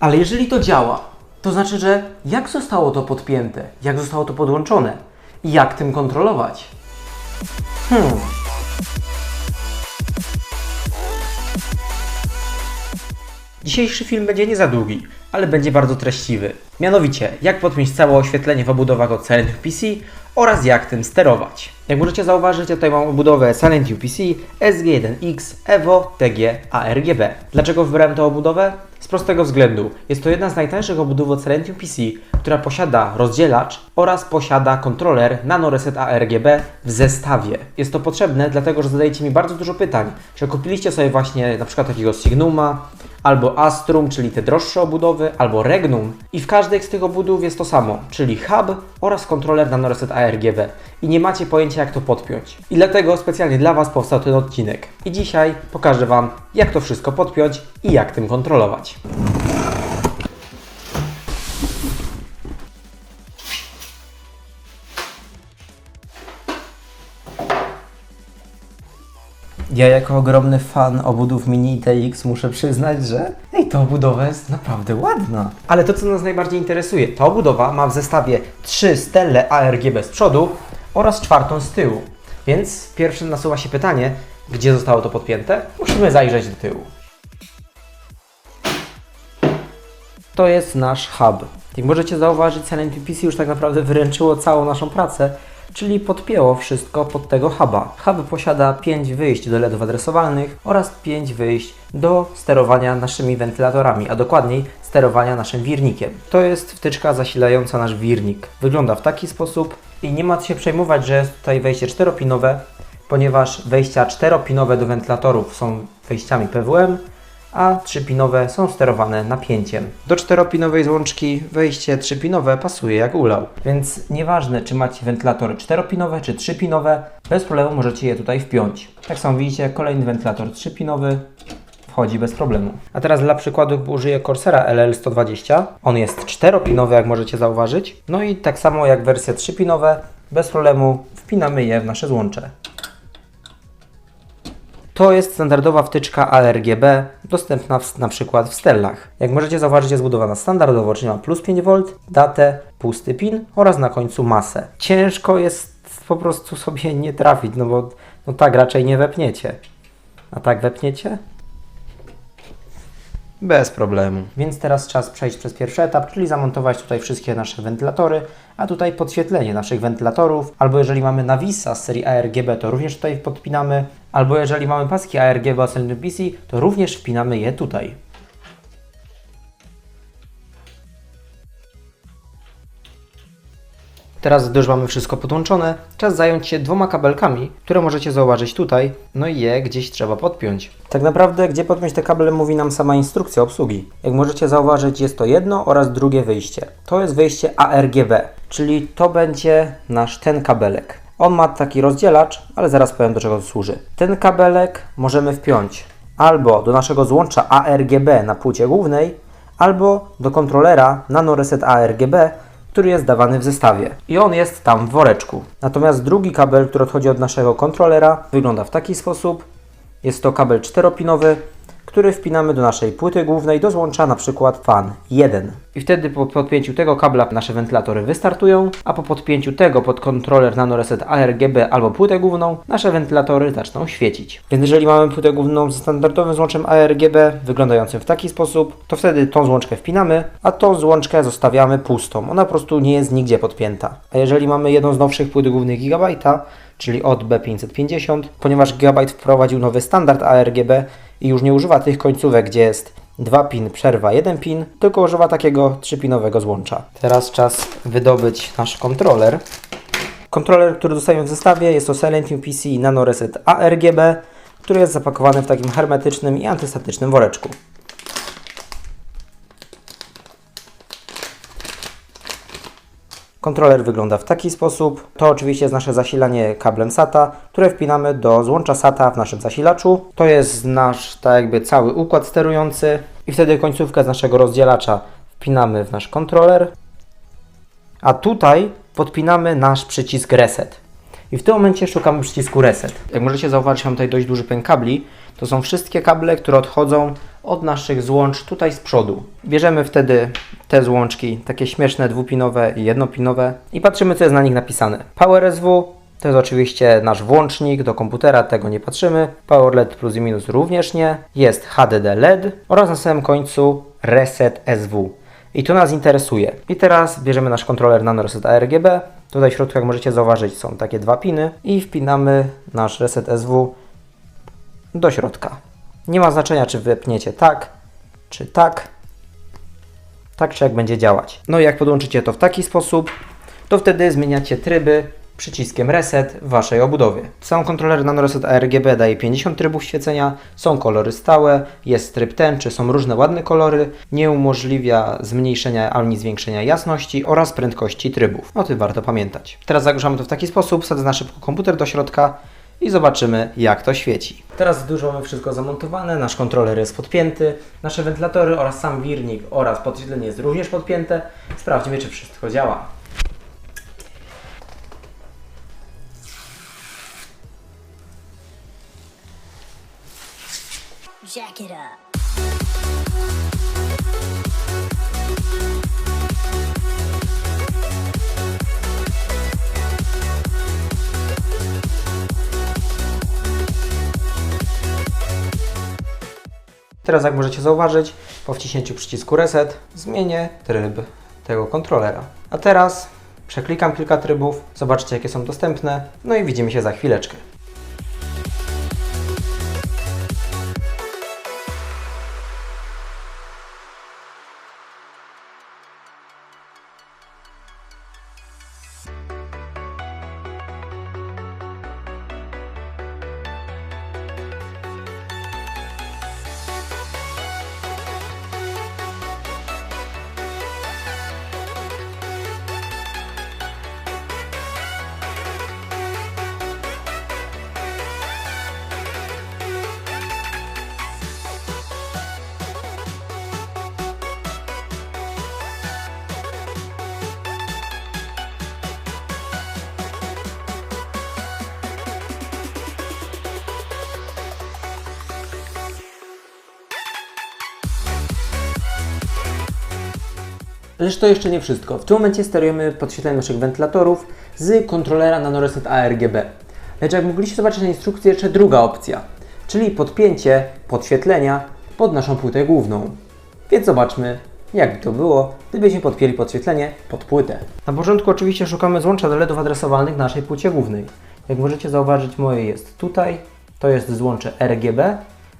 Ale jeżeli to działa, to znaczy, że jak zostało to podpięte, jak zostało to podłączone i jak tym kontrolować? Hmm. Dzisiejszy film będzie nie za długi, ale będzie bardzo treściwy. Mianowicie, jak podpiąć całe oświetlenie w obudowach od Silent UPC oraz jak tym sterować. Jak możecie zauważyć, ja tutaj mam obudowę Silent UPC SG1X Evo TG ARGB. Dlaczego wybrałem tę obudowę? Z prostego względu. Jest to jedna z najtańszych obudów od Silent UPC, która posiada rozdzielacz oraz posiada kontroler Nano Reset ARGB w zestawie. Jest to potrzebne, dlatego że zadajecie mi bardzo dużo pytań. Czy kupiliście sobie właśnie na przykład takiego Signuma, albo Astrum, czyli te droższe obudowy, albo Regnum. I w każdej z tych obudów jest to samo, czyli hub oraz kontroler Nano Reset ARGB. I nie macie pojęcia jak to podpiąć. I dlatego specjalnie dla Was powstał ten odcinek. I dzisiaj pokażę Wam jak to wszystko podpiąć i jak tym kontrolować. Ja jako ogromny fan obudów Mini TX muszę przyznać, że ej, ta obudowa jest naprawdę ładna. Ale to, co nas najbardziej interesuje, ta obudowa ma w zestawie trzy stelle ARGB z przodu oraz czwartą z tyłu. Więc pierwsze nasuwa się pytanie, gdzie zostało to podpięte? Musimy zajrzeć do tyłu. To jest nasz hub. Jak możecie zauważyć, Silent już tak naprawdę wyręczyło całą naszą pracę, czyli podpięło wszystko pod tego huba. Hub posiada 5 wyjść do LEDów adresowalnych oraz 5 wyjść do sterowania naszymi wentylatorami, a dokładniej sterowania naszym wirnikiem. To jest wtyczka zasilająca nasz wirnik. Wygląda w taki sposób i nie ma się przejmować, że jest tutaj wejście czteropinowe, ponieważ wejścia czteropinowe do wentylatorów są wejściami PWM, a trzypinowe są sterowane napięciem. Do czteropinowej złączki wejście trzypinowe pasuje jak ulał, więc nieważne czy macie wentylatory czteropinowe czy trzypinowe, bez problemu możecie je tutaj wpiąć. Tak samo widzicie, kolejny wentylator trzypinowy wchodzi bez problemu. A teraz dla przykładu użyję Corsera LL120. On jest czteropinowy, jak możecie zauważyć. No i tak samo jak wersje trzypinowe, bez problemu wpinamy je w nasze złącze. To jest standardowa wtyczka ARGB, dostępna w, na przykład w stellach. Jak możecie zauważyć, jest zbudowana standardowo, czyli ma plus 5V, datę, pusty pin oraz na końcu masę. Ciężko jest po prostu sobie nie trafić, no bo no tak raczej nie wepniecie. A tak wepniecie? Bez problemu. Więc teraz czas przejść przez pierwszy etap, czyli zamontować tutaj wszystkie nasze wentylatory, a tutaj podświetlenie naszych wentylatorów, albo jeżeli mamy nawisa z serii ARGB, to również tutaj podpinamy, albo jeżeli mamy paski ARGB od PC, to również wpinamy je tutaj. Teraz, gdy już mamy wszystko podłączone, czas zająć się dwoma kabelkami, które możecie zauważyć tutaj, no i je gdzieś trzeba podpiąć. Tak naprawdę, gdzie podpiąć te kable mówi nam sama instrukcja obsługi. Jak możecie zauważyć, jest to jedno oraz drugie wyjście. To jest wyjście ARGB, czyli to będzie nasz ten kabelek. On ma taki rozdzielacz, ale zaraz powiem do czego to służy. Ten kabelek możemy wpiąć albo do naszego złącza ARGB na płycie głównej, albo do kontrolera Nano Reset ARGB, który jest dawany w zestawie. I on jest tam w woreczku. Natomiast drugi kabel, który odchodzi od naszego kontrolera, wygląda w taki sposób. Jest to kabel czteropinowy, który wpinamy do naszej płyty głównej do złącza przykład fan 1. I wtedy po podpięciu tego kabla nasze wentylatory wystartują, a po podpięciu tego pod kontroler NanoReset ARGB albo płytę główną, nasze wentylatory zaczną świecić. Więc jeżeli mamy płytę główną ze standardowym złączem ARGB, wyglądającym w taki sposób, to wtedy tą złączkę wpinamy, a tą złączkę zostawiamy pustą. Ona po prostu nie jest nigdzie podpięta. A jeżeli mamy jedną z nowszych płyt głównych Gigabajta, czyli od B550, ponieważ Gigabyte wprowadził nowy standard ARGB i już nie używa tych końcówek, gdzie jest 2 pin, przerwa 1 pin, tylko używa takiego 3-pinowego złącza. Teraz czas wydobyć nasz kontroler. Kontroler, który dostajemy w zestawie jest to Silent UPC Nano Reset ARGB, który jest zapakowany w takim hermetycznym i antystatycznym woreczku. Kontroler wygląda w taki sposób. To oczywiście jest nasze zasilanie kablem SATA, które wpinamy do złącza SATA w naszym zasilaczu. To jest nasz tak jakby cały układ sterujący i wtedy końcówkę z naszego rozdzielacza wpinamy w nasz kontroler. A tutaj podpinamy nasz przycisk reset. I w tym momencie szukamy przycisku reset. Jak możecie zauważyć, mam tutaj dość duży pęk kabli. To są wszystkie kable, które odchodzą od naszych złącz tutaj z przodu. Bierzemy wtedy te złączki, takie śmieszne dwupinowe i jednopinowe i patrzymy co jest na nich napisane. Power SW to jest oczywiście nasz włącznik do komputera, tego nie patrzymy. Power LED plus i minus również nie. Jest HDD LED oraz na samym końcu Reset SW. I to nas interesuje. I teraz bierzemy nasz kontroler Nano Reset ARGB. Tutaj w środku, jak możecie zauważyć, są takie dwa piny i wpinamy nasz Reset SW do środka. Nie ma znaczenia, czy wypniecie tak, czy tak. Tak czy jak będzie działać. No i jak podłączycie to w taki sposób, to wtedy zmieniacie tryby przyciskiem Reset w Waszej obudowie. Sam kontroler Nano Reset ARGB daje 50 trybów świecenia, są kolory stałe, jest tryb tęczy, są różne ładne kolory, nie umożliwia zmniejszenia ani zwiększenia jasności oraz prędkości trybów. O tym warto pamiętać. Teraz zagłuszamy to w taki sposób, wsadzę na szybko komputer do środka i zobaczymy jak to świeci. Teraz dużo mamy wszystko zamontowane, nasz kontroler jest podpięty, nasze wentylatory oraz sam wirnik oraz podświetlenie jest również podpięte. Sprawdźmy czy wszystko działa. Jack it up. Teraz jak możecie zauważyć, po wciśnięciu przycisku Reset zmienię tryb tego kontrolera. A teraz przeklikam kilka trybów, zobaczcie jakie są dostępne, no i widzimy się za chwileczkę. Lecz to jeszcze nie wszystko. W tym momencie sterujemy podświetleniem naszych wentylatorów z kontrolera Nanoreset ARGB. Lecz jak mogliście zobaczyć na instrukcji, jeszcze druga opcja, czyli podpięcie podświetlenia pod naszą płytę główną. Więc zobaczmy, jak by to było, gdybyśmy podpięli podświetlenie pod płytę. Na początku oczywiście szukamy złącza do LEDów adresowalnych na naszej płycie głównej. Jak możecie zauważyć, moje jest tutaj, to jest złącze RGB,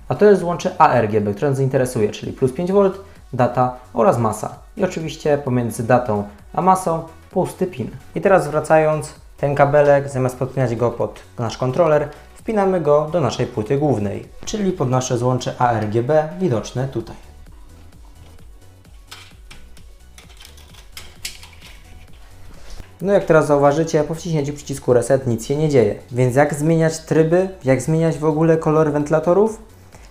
a to jest złącze ARGB, które nas zainteresuje, czyli plus 5V, data oraz masa. I oczywiście pomiędzy datą a masą pusty pin. I teraz wracając, ten kabelek zamiast podpinać go pod nasz kontroler, wpinamy go do naszej płyty głównej, czyli pod nasze złącze ARGB widoczne tutaj. No jak teraz zauważycie, po wciśnięciu przycisku reset nic się nie dzieje. Więc jak zmieniać tryby, jak zmieniać w ogóle kolory wentylatorów?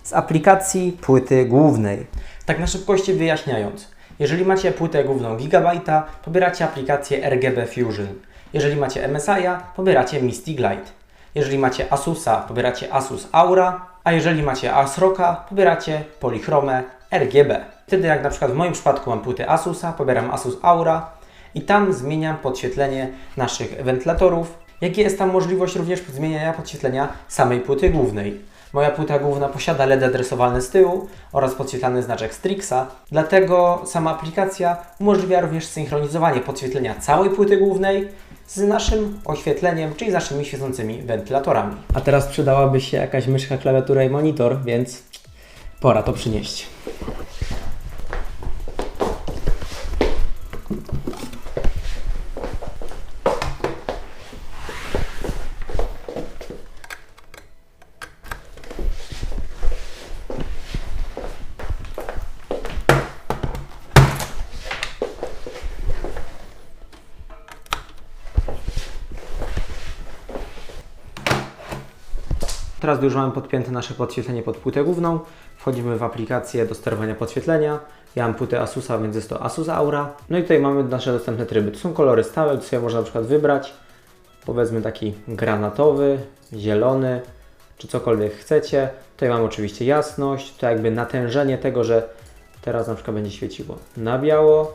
Z aplikacji płyty głównej. Tak na szybkości wyjaśniając. Jeżeli macie płytę główną Gigabajta, pobieracie aplikację RGB Fusion. Jeżeli macie MSI'a, pobieracie Misty Glide. Jeżeli macie Asusa, pobieracie Asus Aura, a jeżeli macie ASRock'a, pobieracie Polychromę RGB. Wtedy jak na przykład w moim przypadku mam płytę Asusa, pobieram Asus Aura i tam zmieniam podświetlenie naszych wentylatorów, jak jest tam możliwość również zmieniania podświetlenia samej płyty głównej. Moja płyta główna posiada LED adresowalny z tyłu oraz podświetlany znaczek Strixa, dlatego sama aplikacja umożliwia również synchronizowanie podświetlenia całej płyty głównej z naszym oświetleniem, czyli z naszymi świecącymi wentylatorami. A teraz przydałaby się jakaś myszka, klawiatura i monitor, więc pora to przynieść. Teraz już mamy podpięte nasze podświetlenie pod płytę główną, wchodzimy w aplikację do sterowania podświetlenia. Ja mam płytę Asusa, więc jest to Asus Aura. No i tutaj mamy nasze dostępne tryby. Tu są kolory stałe, tu sobie można na przykład wybrać. Powiedzmy taki granatowy, zielony, czy cokolwiek chcecie. Tutaj mamy oczywiście jasność, to jakby natężenie tego, że teraz na przykład będzie świeciło na biało.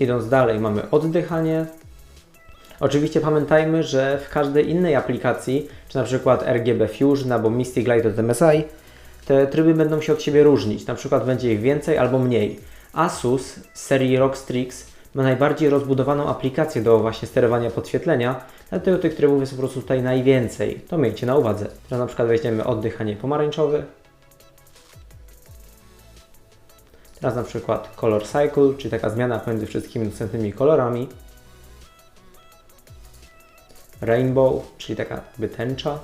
Idąc dalej mamy oddychanie. Oczywiście pamiętajmy, że w każdej innej aplikacji, czy na przykład RGB Fusion albo Mystic Light od MSI, te tryby będą się od siebie różnić. Na przykład będzie ich więcej albo mniej. Asus z serii ROG Strix ma najbardziej rozbudowaną aplikację do właśnie sterowania podświetlenia, dlatego tych trybów jest po prostu tutaj najwięcej. To miejcie na uwadze. Teraz na przykład weźmiemy oddychanie pomarańczowy. Teraz na przykład Color Cycle, czyli taka zmiana pomiędzy wszystkimi dostępnymi kolorami. Rainbow, czyli taka jakby tęcza.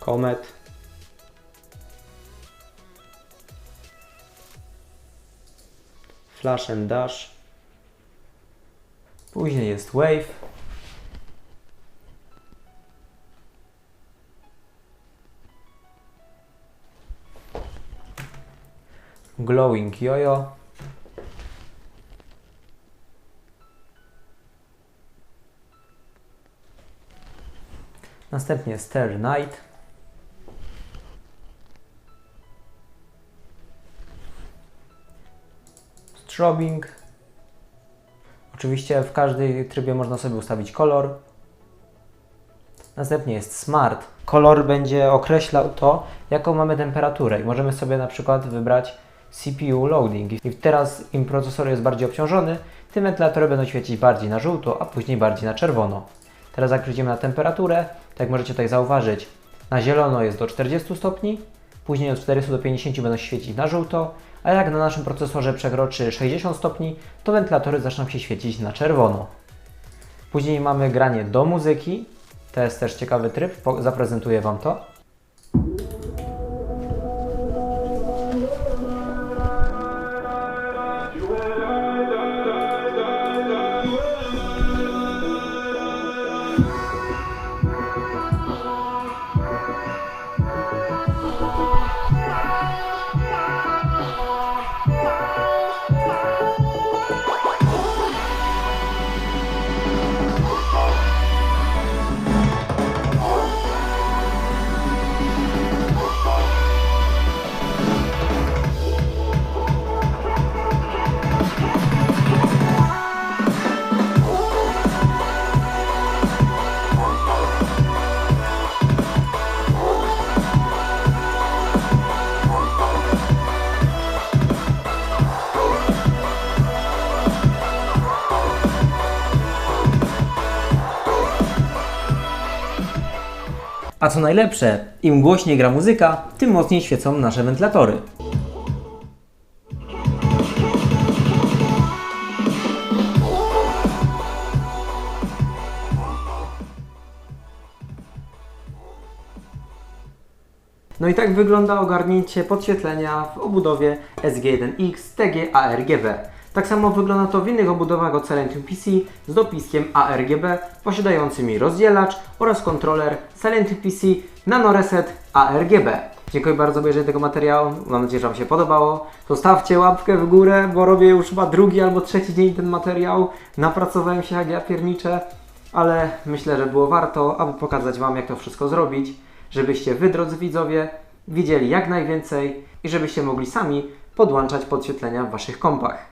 Comet. Flash and Dash. Później jest Wave. Glowing Jojo. Następnie Star Night. Strobing. Oczywiście w każdej trybie można sobie ustawić kolor. Następnie jest Smart. Kolor będzie określał to, jaką mamy temperaturę i możemy sobie na przykład wybrać CPU loading. I teraz im procesor jest bardziej obciążony, tym wentylatory będą świecić bardziej na żółto, a później bardziej na czerwono. Teraz jak przejdziemy na temperaturę, tak jak możecie tutaj zauważyć, na zielono jest do 40 stopni, później od 40 do 50 będą świecić na żółto, a jak na naszym procesorze przekroczy 60 stopni, to wentylatory zaczną się świecić na czerwono. Później mamy granie do muzyki, to jest też ciekawy tryb, zaprezentuję Wam to. A co najlepsze, im głośniej gra muzyka, tym mocniej świecą nasze wentylatory. No i tak wygląda ogarnięcie podświetlenia w obudowie SG1X TG ARGB. Tak samo wygląda to w innych obudowach od Silentium PC z dopiskiem ARGB posiadającymi rozdzielacz oraz kontroler Silentium PC Nano Reset ARGB. Dziękuję bardzo za obejrzenie tego materiału. Mam nadzieję, że Wam się podobało. Zostawcie łapkę w górę, bo robię już chyba drugi albo trzeci dzień ten materiał. Napracowałem się jak ja pierniczę, ale myślę, że było warto, aby pokazać Wam, jak to wszystko zrobić, żebyście Wy, drodzy widzowie, widzieli jak najwięcej i żebyście mogli sami podłączać podświetlenia w Waszych kompach.